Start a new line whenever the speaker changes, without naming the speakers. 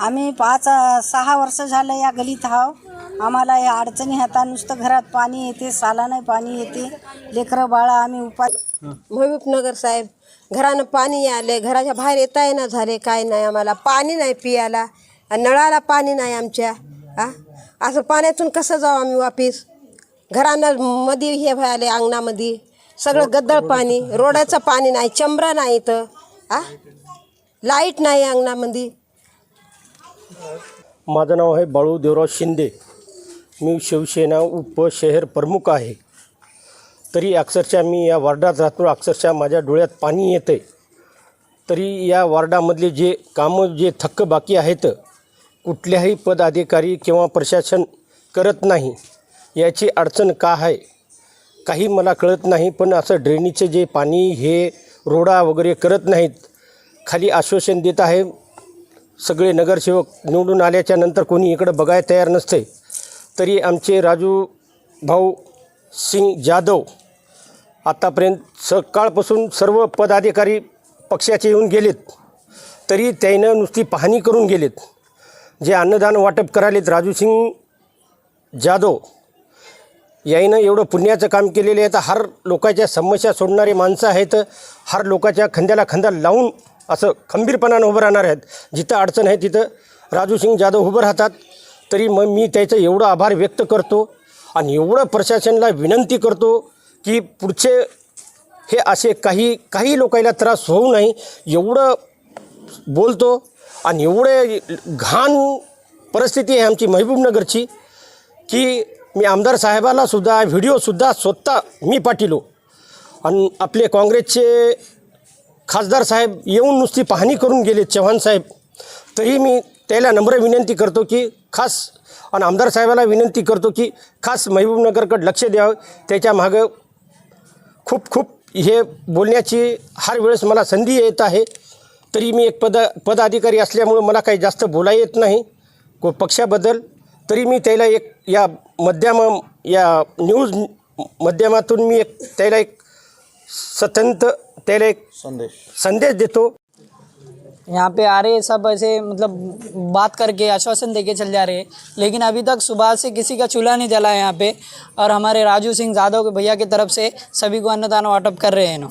आम्ही पाच सहा वर्ष झालं या गलीत आहो आम्हाला या अडचणी हाता नुसतं घरात पाणी येते सालानं पाणी येते. लेकरं बाळा आम्ही उपाय
महबूबनगर साहेब घरानं पाणी आले घराच्या बाहेर येता येणं झाले काय नाही आम्हाला. पाणी नाही पियाला. नळाला पाणी नाही आमच्या. आ? असं पाण्यातून कसं जाऊ आम्ही वापिस? घरानं मध्ये हे व्हायले अंगणामध्ये सगळं गद्दळ पाणी रोडाचं पाणी नाही चंबरा नाही इथं. आ? लाइट नाही अंगणामध्ये
माझं नाव आहे बाळू देवराव शिंदे. मी शिवसेना उपशहर प्रमुख आहे. तरी अक्षरशः मी या वार्डात राहतो अक्षरशः माझ्या डोळ्यात पाणी येतं आहे तरी या वार्डामधले जे कामं जे थक्क बाकी आहेत कुठल्याही पदाधिकारी किंवा प्रशासन करत नाही याची अडचण का आहे? काही मला कळत नाही पण असं ड्रेनेजचे जे पाणी हे रोडा वगैरे करत नाहीत खाली आश्वासन देत आहे. सगळे नगरसेवक निवडून आल्याच्यानंतर कोणी इकडं बघायला तयार नसते. तरी आमचे राजू भाऊ सिंग जाधव आत्तापर्यंत सकाळपासून सर्व पदाधिकारी पक्षाचे येऊन गेलेत. तरी त्यानं नुसती पाहणी करून गेलेत. जे अन्नदान वाटप करायलेत राजू सिंग जाधव याईनं एवढं पुण्याचं काम केलेलं आहे तर हर लोकांच्या समस्या सोडणारे माणसं आहेत हर लोकाच्या खांद्याला खांदा लावून असं खंबीरपणानं उभं राहणार आहेत. जिथं अडचण आहे तिथं राजू सिंग जाधव उभं राहतात. तरी मग मी त्याचं एवढं आभार व्यक्त करतो आणि एवढं प्रशासनाला विनंती करतो की पुढचे हे असे काही काही लोकांना त्रास होऊ नाही एवढं बोलतो आणि एवढे घाण परिस्थिती आहे आमची महबूबनगरची की मी आमदार साहेबाला सुद्धा व्हिडिओसुद्धा स्वतः मी पाठिलो. आणि आपले काँग्रेसचे खासदार साहेब येऊन नुसती पाहणी करून गेले चव्हाण साहेब. तरी मी त्याला नम्र विनंती करतो की खास आणि आमदार साहेबाला विनंती करतो की खास महबूबनगरकडे लक्ष द्यावं. त्याच्या मागं खूप खूप हे बोलण्याची हर वेळेस मला संधी येत आहे. तरी मी एक पद पदाधिकारी असल्यामुळं मला काही जास्त बोला येत नाही. को पक्षाबद्दल. तरी मी त्याला एक या माध्यम या न्यूज़ माध्यमातून मी एक त्याला एक स्वतंत्र त्याला एक
संदेश.
संदेश देतो.
यहाँ पे आ रहे हैं सब ऐसे मतलब बात करके आश्वासन देके चल जा रहे हैं। लेकिन अभी तक सुबह से किसी का चूल्हा नहीं जला है यहाँ पे। और हमारे राजू सिंह यादव के भैया की तरफ़ से सभी को अन्नदान वाटअप कर रहे हैं ना